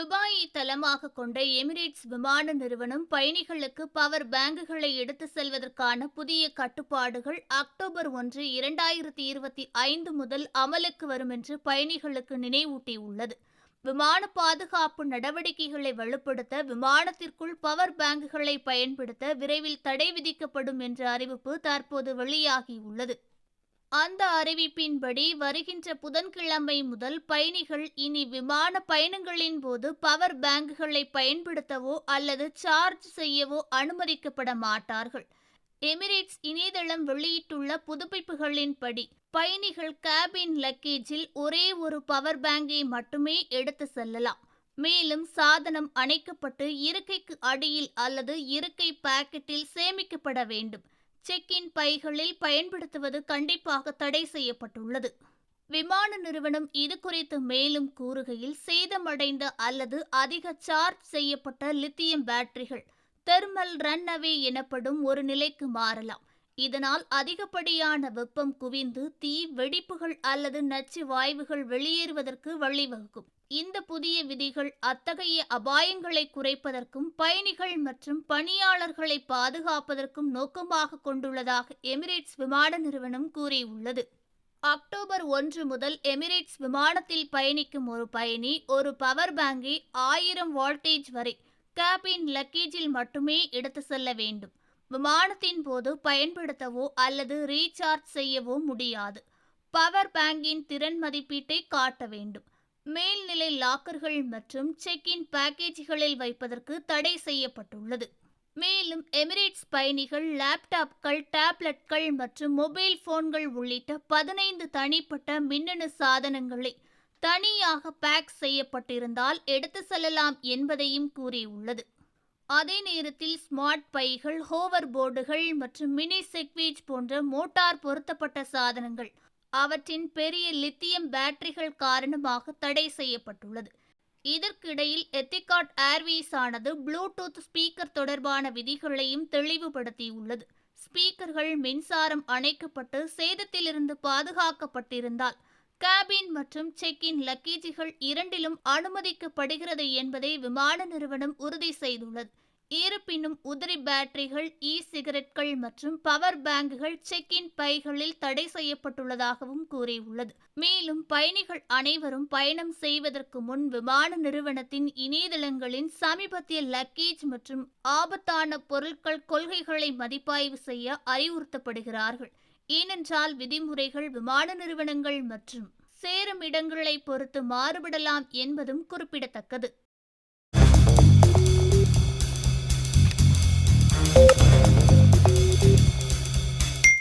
துபாயை தளமாக கொண்ட எமிரேட்ஸ் விமான நிறுவனம் பயணிகளுக்கு பவர் பேங்குகளை எடுத்து செல்வதற்கான புதிய கட்டுப்பாடுகள் அக்டோபர் ஒன்று இரண்டாயிரத்தி இருபத்தி ஐந்து முதல் அமலுக்கு வரும் என்று பயணிகளுக்கு நினைவூட்டியுள்ளது. விமான பாதுகாப்பு நடவடிக்கைகளை வலுப்படுத்த விமானத்திற்குள் பவர் பேங்குகளை பயன்படுத்த விரைவில் தடை விதிக்கப்படும் என்ற அறிவிப்பு தற்போது வெளியாகியுள்ளது. அந்த அறிவிப்பின்படி வருகின்ற புதன்கிழமை முதல் பயணிகள் இனி விமான பயணங்களின் போது பவர் பேங்குகளை பயன்படுத்தவோ அல்லது சார்ஜ் செய்யவோ அனுமதிக்கப்பட மாட்டார்கள். எமிரேட்ஸ் இணையதளம் வெளியிட்டுள்ள புதுப்பிப்புகளின்படி பயணிகள் கேபின் லக்கேஜில் ஒரே ஒரு பவர் பேங்கை மட்டுமே எடுத்து செல்லலாம். மேலும் சாதனம் அணைக்கப்பட்டு இருக்கைக்கு அடியில் அல்லது இருக்கை பாக்கெட்டில் சேமிக்கப்பட வேண்டும். செக் இன் பைகளில் பயன்படுத்துவது கண்டிப்பாக தடை செய்யப்பட்டுள்ளது. விமான நிறுவனம் இது குறித்து மேலும் கூறுகையில் சேதமடைந்த அல்லது அதிக சார்ஜ் செய்யப்பட்ட லித்தியம் பேட்டரிகள் தெர்மல் ரன் அவே எனப்படும் ஒரு நிலைக்கு மாறலாம். இதனால் அதிகப்படியான வெப்பம் குவிந்து தீ வெடிப்புகள் அல்லது நச்சு வாயுகள் வெளியேறுவதற்கு வழிவகுக்கும். இந்த புதிய விதிகள் அத்தகைய அபாயங்களை குறைப்பதற்கும் பயணிகள் மற்றும் பணியாளர்களை பாதுகாப்பதற்கும் நோக்கமாக கொண்டுள்ளதாக எமிரேட்ஸ் விமான நிறுவனம் கூறியுள்ளது. அக்டோபர் ஒன்று முதல் எமிரேட்ஸ் விமானத்தில் பயணிக்கும் ஒரு பயணி ஒரு பவர் பேங்கை ஆயிரம் வோல்டேஜ் வரை கேபின் லக்கேஜில் மட்டுமே எடுத்து செல்ல வேண்டும். விமானத்தின் போது பயன்படுத்தவோ அல்லது ரீசார்ஜ் செய்யவோ முடியாது. பவர் பேங்கின் திறன் மதிப்பீட்டை காட்ட வேண்டும். மேல்நிலை லாக்கர்கள் மற்றும் செக் இன் பேக்கேஜ்களில் வைப்பதற்கு தடை செய்யப்பட்டுள்ளது. மேலும் எமிரேட்ஸ் பயணிகள் லேப்டாப்கள் டேப்லெட்கள் மற்றும் மொபைல் போன்கள் உள்ளிட்ட பதினைந்து தனிப்பட்ட மின்னணு சாதனங்களை தனியாக பேக் செய்யப்பட்டிருந்தால் எடுத்து செல்லலாம் என்பதையும் கூறியுள்ளது. அதே நேரத்தில் ஸ்மார்ட் பைகள் ஹோவர் போர்டுகள் மற்றும் மினி செக்வீச் போன்ற மோட்டார் பொருத்தப்பட்ட சாதனங்கள். அவற்றின் பெரிய லித்தியம் பேட்டரிகள் காரணமாக தடை செய்யப்பட்டுள்ளது. இதற்கிடையில் எத்திகாட் ஏர்வேஸ் ஆனது ப்ளூடூத் ஸ்பீக்கர் தொடர்பான விதிகளையும் தெளிவுபடுத்தியுள்ளது. ஸ்பீக்கர்கள் மின்சாரம் அணைக்கப்பட்டு சேதத்திலிருந்து பாதுகாக்கப்பட்டிருந்தால் கேபின் மற்றும் செக் இன் லக்கேஜுகள் இரண்டிலும் அனுமதிக்கப்படுகிறது என்பதை விமான நிறுவனம் உறுதி செய்துள்ளது. இருப்பினும் உதிரி பேட்டரிகள் இ சிகரெட்கள் மற்றும் பவர் பேங்குகள் செக் இன் பைகளில் தடை செய்யப்பட்டுள்ளதாகவும் கூறியுள்ளது. மேலும் பயணிகள் அனைவரும் பயணம் செய்வதற்கு முன் விமான நிறுவனத்தின் இணையதளங்களின் சமீபத்திய லக்கேஜ் மற்றும் ஆபத்தான பொருட்கள் கொள்கைகளை மதிப்பாய்வு செய்ய அறிவுறுத்தப்படுகிறார்கள். ஏனென்றால் விதிமுறைகள் விமான நிறுவனங்கள் மற்றும் சேரும் இடங்களை பொறுத்து மாறுபடலாம் என்பதும் குறிப்பிடத்தக்கது.